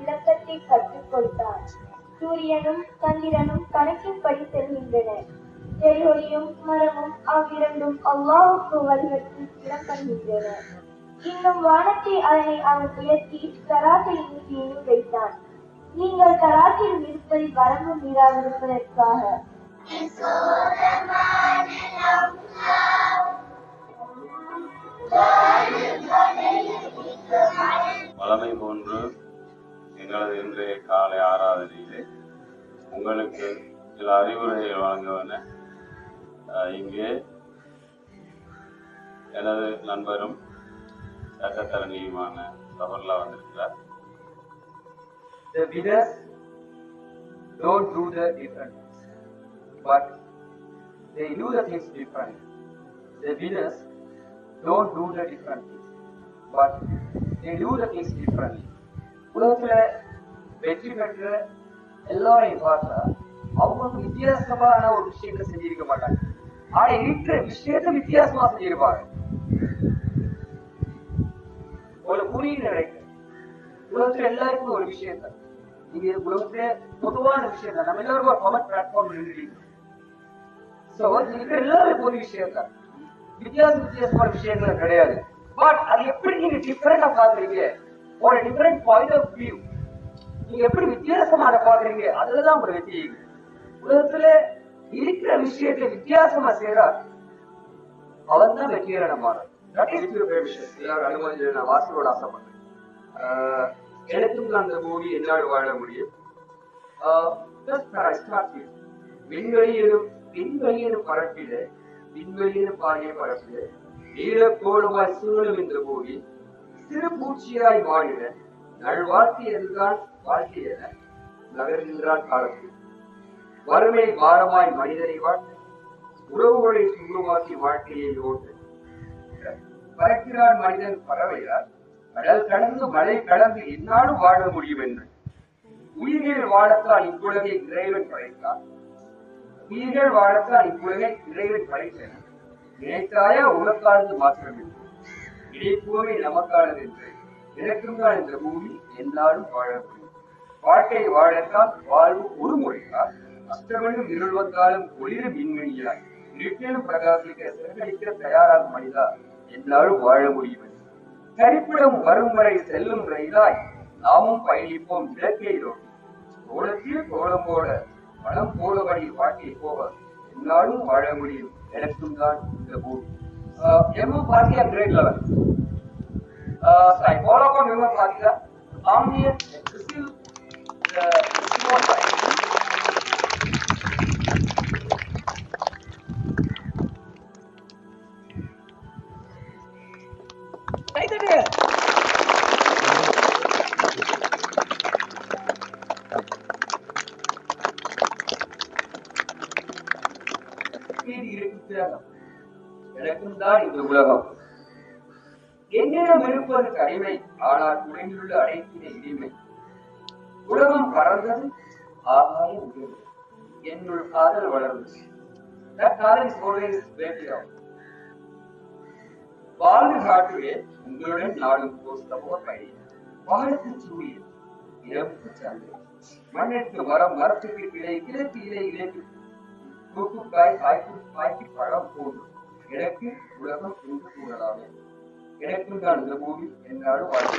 விளக்கத்தை கற்றுக் கொடுத்தார் சூரியனும் சந்திரனும் கணக்கின்படி செல்கின்றன செடியொலியும் மரமும் அவ்விரண்டும் அல்லாஹுக்கு வழிபட்டு இடம்பெறுகின்றன இன்னும் வானத்தை அதனை அவன் உயர்த்தி கராத்தில் நீதியையும் வைத்தான் நீங்கள் கராத்தில் இருப்பதை வரம்பு மீறாதிருப்பதற்காக. வளமை போன்று எங்களது இன்றைய காலை ஆராதனையிலே உங்களுக்கு சில அறிவுரைகள் வழங்குவன அஹ், இங்கே எனது நண்பரும் சட்டத்தரணியுமான சபர்லா வந்திருக்கிறார் The winners don't do the different, but they do the things different. The winners don't do the different things, but they do the things differently. உலகத்துல வெற்றி பெற்ற எல்லாரையும் பார்த்தா அவங்களுக்கு வித்தியாசமான ஒரு விஷயத்தை செஞ்சிருக்க மாட்டாங்க ஆனா இருக்கிற விஷயத்தை வித்தியாசமா செஞ்சிருப்பாங்க ஒரு புரியுது நினைக்கிறேன் உலகத்துல எல்லாருக்கும் ஒரு விஷயம் தான் நீங்க உலகத்துல பொதுவான விஷயம் தான் நம்ம எல்லாருக்கும் ஒரு காமன் பிளாட்ஃபார்ம் இருக்கீங்க சோ இருக்கிற எல்லாருக்கும் ஒரு விஷயம் தான் வித்தியாச வித்தியாசமான விஷயங்கள் கிடையாது. பட் அது எப்படி நீங்க டிஃபரெண்டா பாக்குறீங்க ஒரு டிஃபரெண்ட் பாயிண்ட் ஆஃப் வியூ நீங்க எப்படி வித்தியாசமான பாக்குறீங்க அதுலதான் ஒரு வெற்றி உலகத்துல இருக்கிற விஷயத்துல வித்தியாசமா செய்யறா அவன் தான் வெற்றியாளன மாறும் விஷயம் எல்லாரும் அனுமதி நான் வாசலோட ஆசைப்படுறேன் எனக்கும் அந்த மூவி என்னாடு வாழ முடியும் ஆஹ் just for I start விண்வெளியிலும் விண்வெளியிலும் பரப்பில விண்வெளியிலும் பாரிய பரப்பில நீலக்கோளமாய் சூழலும் இந்த பூமி சிறு பூச்சியாய் மாறின நல்வாழ்க்கை என்றுதான் வாழ்க்கை என நகர்கின்றான் காலத்தில் வறுமை பாரமாய் மனிதனை வாழ்த்து. உறவுகளை சுகுமாக்கி வாழ்க்கையை ஓட்டு. பறக்கிறான் மனிதன் பறவையார் கடல் கடந்து மலை கடந்து என்னாலும் வாழ முடியும் என்று உயிர்கள் வாழத்தான் இவ்வுலகை இறைவன் படைத்தான் உயிர்கள் வாழத்தான் இவ்வுலகை இறைவன் படைத்தன நினைத்தாயா உனக்கானது மாத்திரமில்லை. இடைப்பூமை நமக்கானது என்று. எனக்கும் தான் இந்த பூமி என்னாலும் வாழ முடியும். வாழ்க்கை வாழத்தான் வாழ்வு ஒரு முறையால். அஷ்டமனும் இருள் வந்தாலும் ஒளிரும் மின்மணியாய் இருட்டிலும் பிரகாசிக்க சிறகடிக்க தயாராகும் மனிதா என்னாலும் வாழ முடியும். என்று. கரிப்பிடம் வரும் வரை செல்லும் ரயிலாய் நாமும் பயணிப்போம் இலக்கை நோக்கி. கோலத்தில் கோலம் போல பணம் போலபடி வாழ்க்கை போக என்னாலும் வாழ முடியும். எனக்கும் தான் இந்த பூமி எம்ம பாரதியா great level I follow up on Vimma Bhatia. I'm இது இருக்கிறார்கள். எனக்கும் தான் இந்த உலகம். என்னிடம் இருப்பது கடிமை ஆனால் உலகிலுள்ள அனைத்தின இனிமை உலகம் பறந்தது ஆகாயம் உயர்வு என்னுள் காதல் வளர்ந்தது. That காதல் is always very long. வாழ்வு காட்டுவேன் உங்களுடன் நாடும் கோஸ்தமோ பயணி வாழுக்கு சூரியன் இறப்பு சந்திரன். மண்ணிற்கு மரம் மரத்துக்கு கிளை கிழக்கு இலை இலைக்கு கூட்டுக்காய் காய்க்கு காய்க்கு பழம் போன்று எனக்கு உலகம் என்று கூறலாமே. எனக்கும் தான் இந்த பூமி என்னாலும் வாழ்க்கை.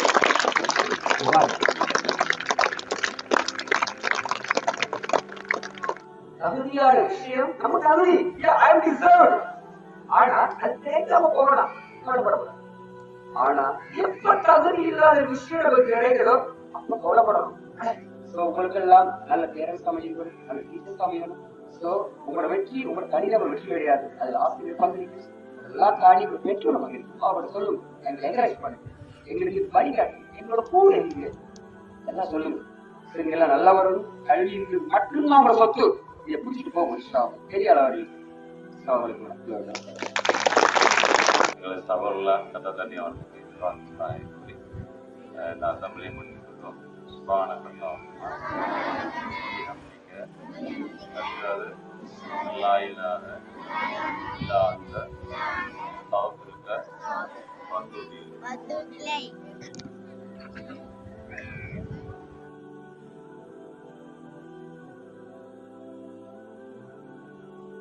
தகுதியான விஷயம் நம்ம தகுதி. ஐ டிசர்வ் ஆனா அது தேய்க்காம போகலாம். கவலைப்படக்கூடாது. ஆனா எப்ப தகுதி இல்லாத விஷயம் நமக்கு கிடைக்கிறதோ அப்ப கவலைப்படணும். உங்களுக்கு எல்லாம் நல்ல பேரண்ட்ஸ் அமையணும் நல்ல டீச்சர்ஸ் அமையணும் ஸோ உங்களோட வெற்றி உங்களோட தனிநபர் வெற்றி கிடையாது. அது ஆசிரியர் பங்களிப்பு எல்லா எல்லாம் தாண்டி ஒரு பெற்றோர் நமக்கு அவரோட சொல்லுங்க. எங்களை என்கரேஜ் பண்ணுங்க. எங்களுக்கு வழிகாட்டு எங்களோட கூட எங்க எல்லாம் சொல்லுங்க. சரிங்களா எல்லாம் நல்லா வரணும். கல்வி மட்டும்தான் அவங்களோட சொத்து. இதை பிடிச்சிட்டு போக முடியும் பெரிய அளவில் அவங்களுக்கு எங்களது சபர்லா சட்டத்தரணி அவர்களுக்கு வாழ்த்துக்களை கூறி, அஹ் இந்த சுபான கத்தம் to the lake.